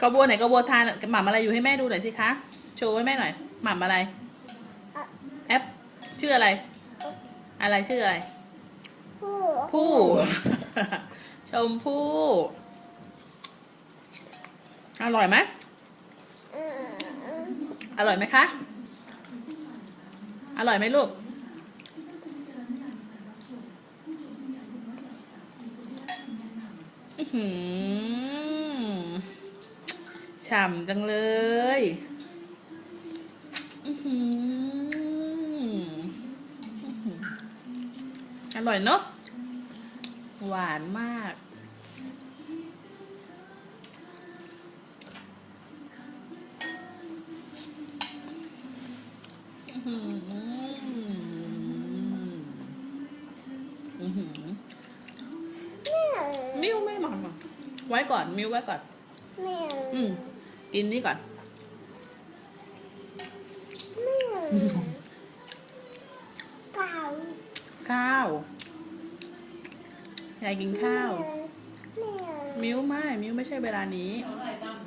กระบัวไหนกระบัวทานหม่ำอะไรอยู่ให้แม่ดูหน่อยสิคะ โชว์ให้แม่หน่อยหม่ำอะไรอะแอปชื่ออะไร อะไรชื่ออะไร ผู้ผู้ชมพู่อร่อยไหมอืมอืมอร่อยไหมคะ อร่อยไหมลูก อื้อหือ ฉ่ำจังเลยอื้อหืออื้อหืออร่อยเนาะ หวานมาก อื้อหืออื้อหือแม่มิ้วไม่มามาไว้ก่อน มิ้วไว้ก่อนแม่อืม กินนี่ก่อนแม่เก่าข้าวยายกินข้าวแม่มิ้วไม่ มิ้วไม่ใช่เวลานี้เท่าไหร่